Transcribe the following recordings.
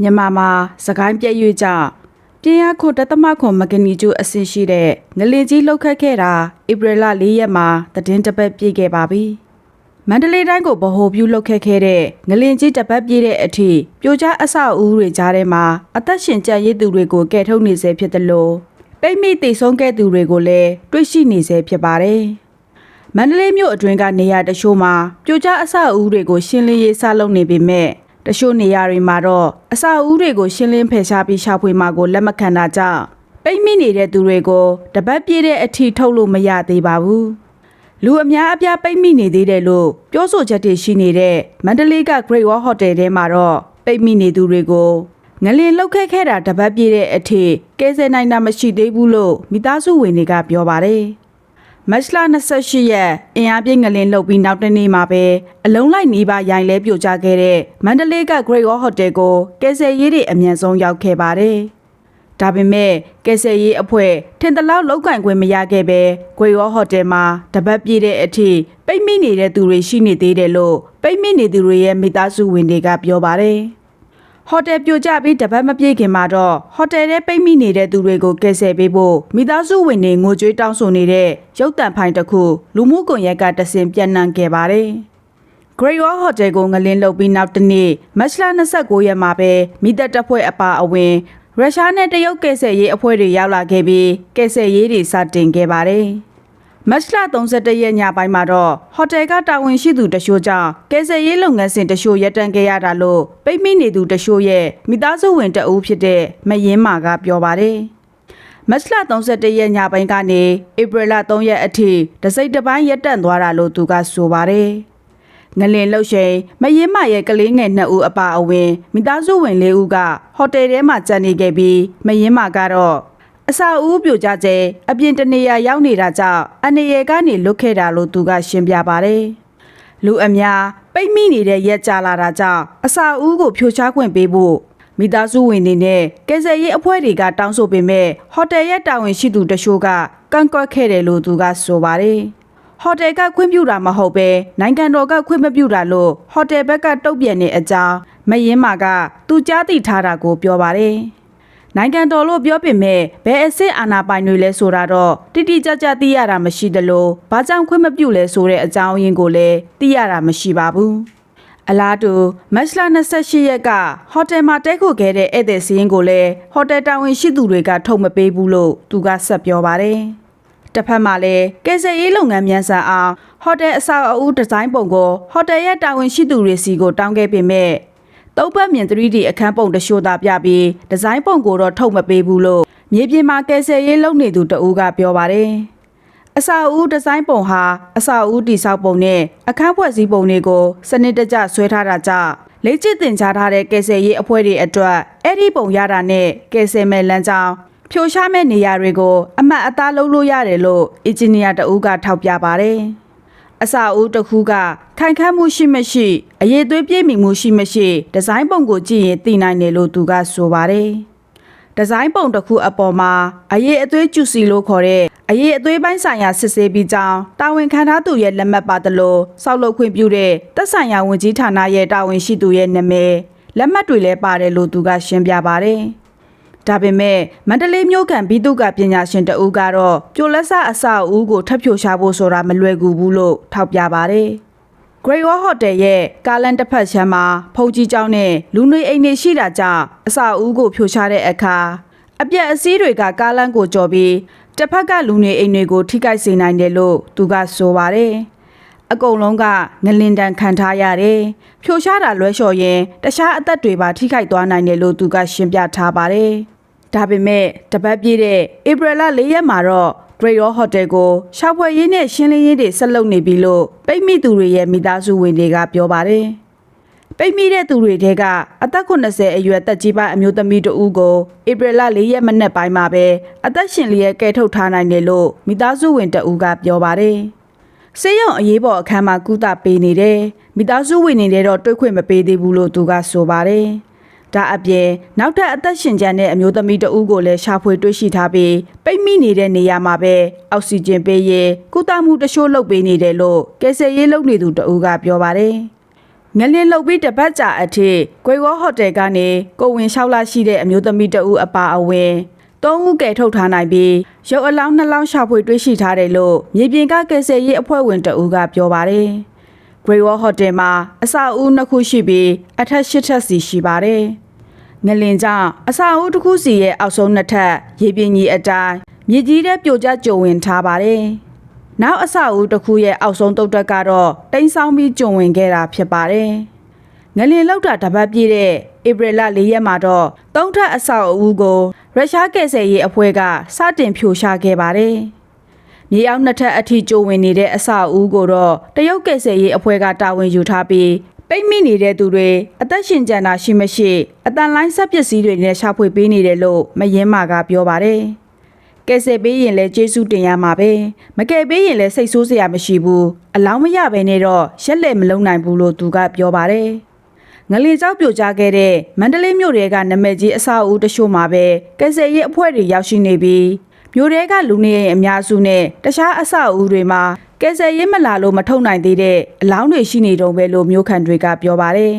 မြန်မာမှာစကိုင်းပြည့်ရွကြပြင်းရခွန်တသမခွန်မကနီကျူအဆင့်ရှိတဲ့ငလင်ကြီးလှုပ်ခတ်ခဲ့တာဧပြီလ၄ရက်မှာသတင်းတစ်ပတ်ပြည့်ခဲ့ပါပြီမန္တလေးတိုင်းကိုဗဟိုပြုလှုပ်ခတ်ခဲ့တဲ့ငလင်ကြီးတစ်ပတ်ပြည့်တဲ့အထိပြိုကျအဆောက်အဦတွေကြားထဲမှာအသက်ရှင်ကြံရည်သူတွေကိုကယ်ထုတ်နေစေဖြစ်တယ်လို့ပိတ်မိတိတ်ဆုံးခဲ့သူတွေကိုလည်းတွေ့ရှိနေစေဖြစ်ပါတယ်မန္တလေးမြို့အတွင်းကနေရာတချို့မှာပြိုကျအဆောက်အဦတွေကိုရှင်းလင်းရေးစလုပ်နေပေမဲ့ တချို့နေရာတွေမှာတော့အစာအုပ်တွေကိုရှင်းလင်းဖယ်ရှားပြီးရှာဖွေမှာကိုလက်မခံတာကြောင့်ပိတ်မိနေတဲ့သူတွေကိုတပတ်ပြည့်တဲ့အထိထုတ်လို့မရသေးပါဘူးလူအများအပြားပိတ်မိနေသေးတယ်လို့ပြောဆိုချက်တွေရှိနေတဲ့မန္တလေးက Great Wall Hotel ထဲမှာတော့ပိတ်မိနေသူတွေကိုငလင်လောက်ခဲ့ခဲ့တာတပတ်ပြည့်တဲ့အထိကဲဆယ်နိုင်တာမရှိသေးဘူးလို့မိသားစုဝင်တွေကပြောပါတယ် မတ်လ28ရက်အင်အားပြည့်ငလင်လှုပ်ပြီးနောက်တနေ့မှာပဲအလုံးလိုက်နေပါရိုင်လဲပြိုကျခဲ့တဲ့မန္တလေးက Great Wall Hotel ကိုကယ်ဆယ်ရေးတွေအမြန်ဆုံးရောက်ခဲ့ပါတယ်။ဒါပေမဲ့ကယ်ဆယ်ရေးအဖွဲ့ထင်တလောက်လောက်ကင်ခွင့်မရခဲ့ပဲ Great Wall Hotel မှာတပတ်ပြည့်တဲ့အထိပိတ်မိနေတဲ့သူတွေရှိနေသေးတယ်လို့ပိတ်မိနေသူတွေရဲ့မိသားစုဝင်တွေကပြောပါတယ်။ ဟိုတယ်ပြိုကျပြီးတပတ်မပြည့်ခင်မှာတော့ဟိုတယ်ထဲပိတ်မိနေတဲ့သူတွေကိုကယ်ဆယ်ပေးဖို့မိသားစုဝင်တွေငိုကြွေးတောင်းဆိုနေတဲ့ရုပ်တံဖိုင်တစ်ခုလူမှုကွန်ရက်ကတဆင်ပြန့်နှံ့ခဲ့ပါတယ်။ Great Wall Hotel ကိုငလင်းလုပ်ပြီးနောက်တစ်နေ့မတ်လ29ရက်မှာပဲမိသက်တပ်ဖွဲ့အပါအဝင်ရုရှားနဲ့တရုတ်ကယ်ဆယ်ရေးအဖွဲ့တွေရောက်လာခဲ့ပြီးကယ်ဆယ်ရေးတွေစတင်ခဲ့ပါတယ်။ မတ်လ31ရက်ညပိုင်းမှာတော့ဟိုတယ်ကတာဝန်ရှိသူတချို့ကြောင့်ကယ်ဆယ်ရေးလုပ်ငန်းစဉ်တချို့ရပ်တန့်ခဲ့ရတာလို့ပိတ်မိနေသူတချို့ရဲ့မိသားစုဝင်တအူးဖြစ်တဲ့မယင်းမာကပြောပါတယ်။မတ်လ31ရက်ညပိုင်းကနေဧပြီလ3ရက်အထိတစိမ့်တစ်ပိုင်းရပ်တန့်သွားတာလို့သူကဆိုပါတယ်။ငလင်လှုပ်ရှိန်မယင်းမာရဲ့ကလေးငယ်2ဦးအပါအဝင်မိသားစုဝင်4ဦးကဟိုတယ်ထဲမှာကြံနေခဲ့ပြီးမယင်းမာကတော့ အစာအုပ်ပြိုကျကျအပြင်တနေရာရောက်နေတာကြောင့်အနေရကနေလွတ်ခဲ့တာလို့သူကရှင်းပြပါတယ်။လူအများပိတ်မိနေတဲ့ရက်ကြလာတာကြောင့်အစာအုပ်ကိုဖြိုချခွင့်ပေးဖို့မိသားစုဝင်တွေနဲ့ကယ်ဆယ်ရေးအဖွဲ့တွေကတောင်းဆိုပေမဲ့ဟိုတယ်ရဲ့တာဝန်ရှိသူတချို့ကကန့်ကွက်ခဲ့တယ်လို့သူကဆိုပါတယ်။ဟိုတယ်ကခွင့်ပြုတာမဟုတ်ပဲနိုင်ငံတော်ကခွင့်မပြုတာလို့ဟိုတယ်ဘက်ကတုံ့ပြန်တဲ့အကြောင်းမယင်းမာကသူကြားသိထားတာကိုပြောပါတယ်။ နိုင်ငံတော်လို့ပြောပေမဲ့ဘယ်အစ်စ်အာဏာပိုင်တွေလဲဆိုတာတော့တိတိကျကျသိရတာမရှိသလိုဘာကြောင့်ခွင့်မပြုလဲဆိုတဲ့အကြောင်းရင်းကိုလည်းသိရတာမရှိပါဘူးအလားတူမတ်လ28ရက်ကဟိုတယ်မှာတဲခုခဲ့တဲ့ဧည့်သည်စည်းရင်းကိုလည်းဟိုတယ်တာဝန်ရှိသူတွေကထုတ်မပေးဘူးလို့သူကဆက်ပြောပါတယ်တစ်ဖက်မှာလည်းကယ်ဆယ်ရေးလုပ်ငန်းမြန်ဆန်အောင်ဟိုတယ်အဆောက်အဦဒီဇိုင်းပုံကိုဟိုတယ်ရဲ့တာဝန်ရှိသူတွေစီကိုတောင်းခဲ့ပေမဲ့ သုံးပတ်မြင် 3D အခန်းပုံတရှို့သာပြပြီးဒီဇိုင်းပုံကိုတော့ထုတ်မပေးဘူးလို့မြေပြင်မှာကယ်ဆယ်ရေးလုပ်နေသူတဦးကပြောပါတယ်။အစာအုပ်ဒီဇိုင်းပုံဟာအစာအုပ်တိဆောက်ပုံနဲ့အခန်းဖွဲ့စည်းပုံတွေကိုစနစ်တကျဆွဲထားတာကြောင့်လေ့ကျင့်သင်ကြားထားတဲ့ကယ်ဆယ်ရေးအဖွဲ့တွေအတွက်အဲ့ဒီပုံရတာနဲ့ကယ်ဆယ်မဲ့လမ်းကြောင်းဖြိုရှားမဲ့နေရာတွေကိုအမှတ်အသားလုပ်လို့ရတယ်လို့အင်ဂျင်နီယာတဦးကထောက်ပြပါတယ်။ အစာအိုးတစ်ခုကခိုင်ခန့်မှုရှိမရှိအရေးသွေးပြည့်မီမှုရှိမရှိဒီဇိုင်းပုံကိုကြည့်ရင်သိနိုင်တယ်လို့သူကဆိုပါတယ်။ဒီဇိုင်းပုံတစ်ခုအပေါ်မှာအရေးအသွေးကျူစီလို့ခေါ်တဲ့အရေးအသွေးပိုင်းဆိုင်ရာစစ်ဆေးပြီးကြောင်းတာဝန်ခံထားသူရဲ့လက်မှတ်ပါသလိုစောက်လုပ်ခွင့်ပြုတဲ့သက်ဆိုင်ရာဝန်ကြီးဌာနရဲ့တာဝန်ရှိသူရဲ့နာမည်လက်မှတ်တွေလည်းပါတယ်လို့သူကရှင်းပြပါတယ်။ ဒါပေမဲ့မန္တလေးမြို့ကန်ဘီတုကပညာရှင်တအူးကတော့ပြိုလက်ဆအဆောက်အဦကိုထပ်ဖြိုရှာဖို့ဆိုတာမလွယ်ကူဘူးလို့ထောက်ပြပါတယ်။ Great Wall Hotel ရဲ့ကားလန်တစ်ဖက်ချမ်းမှာဖုန်ကြီးကျောင်းနဲ့လူနေအိမ်တွေရှိတာကြောင့်အဆောက်အဦကိုဖြိုချတဲ့အခါအပြက်အစည်းတွေကကားလန်ကိုကြော်ပြီးတစ်ဖက်ကလူနေအိမ်တွေကိုထိခိုက်စေနိုင်တယ်လို့သူကဆိုပါတယ်။အကုန်လုံးကငလင်တန်ခံထားရတယ်။ဖြိုရှားတာလွဲလျှော်ရင်တခြားအသက်တွေပါထိခိုက်သွားနိုင်တယ်လို့သူကရှင်းပြထားပါတယ်။ ဒါပေမဲ့တပတ်ပြည့်တဲ့ဧပြီလ၄ရက်မှာတော့ Great Wall Hotel ကိုရှောက်ဖွဲ့ရေးနဲ့ရှင်းလင်းရေးတွေဆက်လုပ်နေပြီလို့ပိတ်မိသူတွေရဲ့မိသားစုဝင်တွေကပြောပါတယ်။ပိတ်မိတဲ့သူတွေထဲကအသက်80အရွယ်တက်ကြီးပိုင်းအမျိုးသမီးတဦးကိုဧပြီလ၄ရက်မနက်ပိုင်းမှာပဲအသက်ရှင်လျက်ကဲထုတ်ထားနိုင်တယ်လို့မိသားစုဝင်တဦးကပြောပါတယ်။ဆေးရုံအရေးပေါ်အခန်းမှာကုသပေးနေတယ်။မိသားစုဝင်တွေတော့တွေ့ခွင့်မပေးသေးဘူးလို့သူကဆိုပါတယ်။ ဒါအပြင်နောက်ထပ်အသက်ရှင်ကျန်တဲ့အမျိုးသမီးတဦးကိုလည်းရှာဖွေတွေ့ရှိထားပြီးပိတ်မိနေတဲ့နေရာမှာပဲအောက်ဆီဂျင်ပေးရေးကုသမှုတချို့လုပ်ပေးနေတယ်လို့ကယ်ဆယ်ရေးလုပ်နေသူတဦးကပြောပါတယ်။ငလင်းလုတ်ပြီးတပတ်ကြာအထိကွေဝေါဟိုတယ်ကနေကိုဝင်လျှောက်လာရှိတဲ့အမျိုးသမီးတဦးအပါအဝင်သုံးဦးကယ်ထုတ်ထားနိုင်ပြီးရုပ်အလောင်းနှစ်လောင်းရှာဖွေတွေ့ရှိထားတယ်လို့မြေပြင်ကကယ်ဆယ်ရေးအဖွဲ့ဝင်တဦးကပြောပါတယ်။ Great Wall Hotel မှာအဆောက်အဦနှစ်ခုရှိပြီးအထက်၈ထပ်စီရှိပါတယ်။ငလင်ကြောင့်အဆောက်အဦတစ်ခုစီရဲ့အောက်ဆုံးနှစ်ထပ်ရေပြင်ကြီးအတိုင်းမြေကြီးထဲပြိုကျကျုံဝင်ထားပါတယ်။နောက်အဆောက်အဦတစ်ခုရဲ့အောက်ဆုံးတုတ်တက်ကတော့တိမ်ဆောင်းပြီးကျုံဝင်ခဲ့တာဖြစ်ပါတယ်။ငလင်လောက်တာတပတ်ပြည့်တဲ့ဧပြီလ၄ရက်မှာတော့သုံးထပ်အဆောက်အဦကိုရုရှားကယ်ဆယ်ရေးအဖွဲ့ကစတင်ဖြိုချခဲ့ပါတယ်။ မြေအောက်နှစ်ထပ်အထိကျိုးဝင်နေတဲ့အဆောက်အဦကိုတော့တရုတ်ကယ်ဆယ်ရေးအဖွဲ့ကတာဝန်ယူထားပြီးပိတ်မိနေတဲ့သူတွေအသက်ရှင်ကြံတာရှိမရှိအတန်လိုင်းဆက်ပစ္စည်းတွေနဲ့ရှာဖွေပေးနေတယ်လို့မယင်းမာကပြောပါတယ်။ကယ်ဆယ်ပေးရင်လည်းကျေးဇူးတင်ရမှာပဲမကယ်ပေးရင်လည်းစိတ်ဆိုးစရာမရှိဘူးအလောင်းမရဘဲနဲ့တော့ရက်လက်မလုံးနိုင်ဘူးလို့သူကပြောပါတယ်။ငလင်ကြောက်ပြိုကျခဲ့တဲ့မန္တလေးမြို့တွေကနမဲကြီးအဆောက်အဦတချို့မှာပဲကယ်ဆယ်ရေးအဖွဲ့တွေရောက်ရှိနေပြီး မြို့တွေကလူနေအိမ်အများစုနဲ့တခြားအဆောက်အဦတွေမှာကယ်ဆယ်ရေးမလာလို့မထုတ်နိုင်သေးတဲ့အလောင်းတွေရှိနေတုံးပဲလို့မြို့ခံတွေကပြောပါတယ်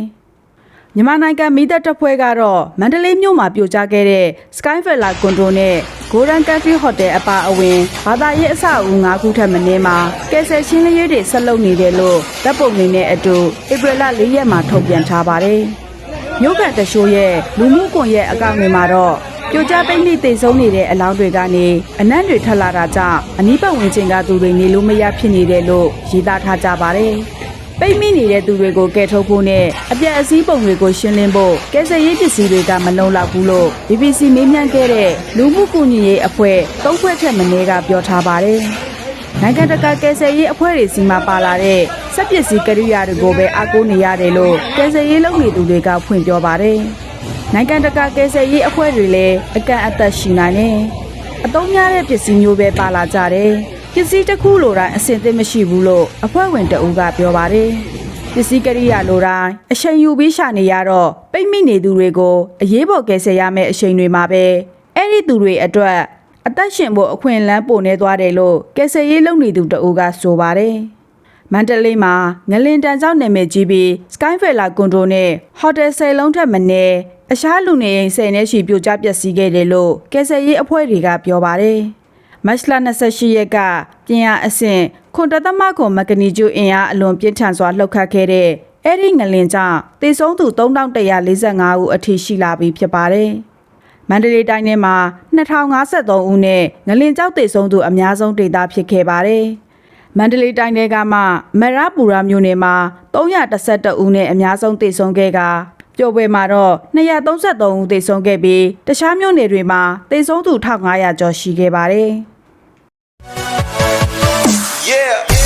။မြန်မာနိုင်ငံမိသက်တပ်ဖွဲ့ကတော့မန္တလေးမြို့မှာပြိုကျခဲ့တဲ့ Skyfella ကွန်ဒိုနဲ့ Golden Country Hotel အပါအဝင်ဘာသာရေးအဆောက်အဦ၅ခုထပ်မင်းမှာကယ်ဆယ်ရှင်းလင်းရေးတွေဆက်လုပ်နေတယ်လို့တပ်ပုံနေနဲ့အတူဧပြီလ၄ရက်မှာထုတ်ပြန်ထားပါတယ်။မြို့ကန်တရှိုးရဲ့လူမှုကွန်ရက်အကောင့်တွေမှာတော့ ပြိုကျပိတ်မိသိဆုံးနေတဲ့အလောင်းတွေကနေအနံ့တွေထွက်လာတာကြောင့်အနီးပတ်ဝန်းကျင်ကသူတွေနေလို့မရဖြစ်နေတယ်လို့ရေးသားထားကြပါတယ်။ပိတ်မိနေတဲ့သူတွေကိုကယ်ထုတ်ဖို့နဲ့အပြက်အစည်းပုံတွေကိုရှင်းလင်းဖို့ကယ်ဆယ်ရေးပစ္စည်းတွေကမလုံလောက်ဘူးလို့ BBC မေးမြန်းခဲ့တဲ့လူမှုကူညီရေးအဖွဲ့သုံးဖွဲ့ထက်မနည်းကပြောထားပါတယ်။နိုင်ငံတကာကယ်ဆယ်ရေးအဖွဲ့တွေစီမှာပါလာတဲ့စက်ပစ္စည်းကရိယာတွေကိုပဲအားကိုးနေရတယ်လို့ကယ်ဆယ်ရေးလုပ်နေသူတွေကဖွင့်ပြောပါတယ်။ နိုင်ငံတကာကယ်ဆယ်ရေးအဖွဲ့တွေလည်းအကန့်အသတ်ရှိနိုင်တယ်။အသုံးများတဲ့ပစ္စည်းမျိုးပဲပါလာကြတယ်။ပစ္စည်းတစ်ခုလိုတိုင်းအဆင်သင့်မရှိဘူးလို့အဖွဲ့ဝင်တအူးကပြောပါတယ်။ပစ္စည်းကရိယာလိုတိုင်းအချိန်ယူပြီးရှာနေရတော့ပိတ်မိနေသူတွေကိုအရေးပေါ်ကယ်ဆယ်ရမယ့်အချိန်တွေမှာပဲအဲ့ဒီသူတွေအတွက်အသက်ရှင်ဖို့အခွင့်အလမ်းပိုနေသွားတယ်လို့ကယ်ဆယ်ရေးလုပ်နေသူတအူးကဆိုပါတယ်။မန္တလေးမှာငလင်တန်ကြောင့်နာမည်ကြီးပြီး Skyfella ကွန်ဒိုနဲ့ဟိုတယ်ဆယ်လုံးထက်မနည်း အရှားလူနေအိမ်ဆယ်နဲ့ချီပြိုကျပျက်စီးခဲ့တယ်လို့ကယ်ဆယ်ရေးအဖွဲ့တွေကပြောပါတယ်။မတ်လ28ရက်ကပြင်ရအဆင့်ခွန်တသမခွန်မကနီကျူအင်အားအလွန်ပြင်းထန်စွာလှုပ်ခတ်ခဲ့တဲ့အဲ့ဒီငလင်ကြောင့်တေဆုံးသူ3145ဦးအထိရှိလာပြီဖြစ်ပါတယ်။မန္တလေးတိုင်းထဲမှာ2053ဦးနဲ့ငလင်ကြောက်တေဆုံးသူအများဆုံးဒေသဖြစ်ခဲ့ပါတယ်။မန္တလေးတိုင်းထဲကမှမရပူရာမြို့နယ်မှာ312ဦးနဲ့အများဆုံးတေဆုံးခဲ့က ပျော်ပွဲမှာတော့233ဦးတေဆုံးခဲ့ပြီးတခြားမြို့နယ်တွေမှာတေဆုံးသူ1500ကျော်ရှိခဲ့ပါတယ်။ Yeah.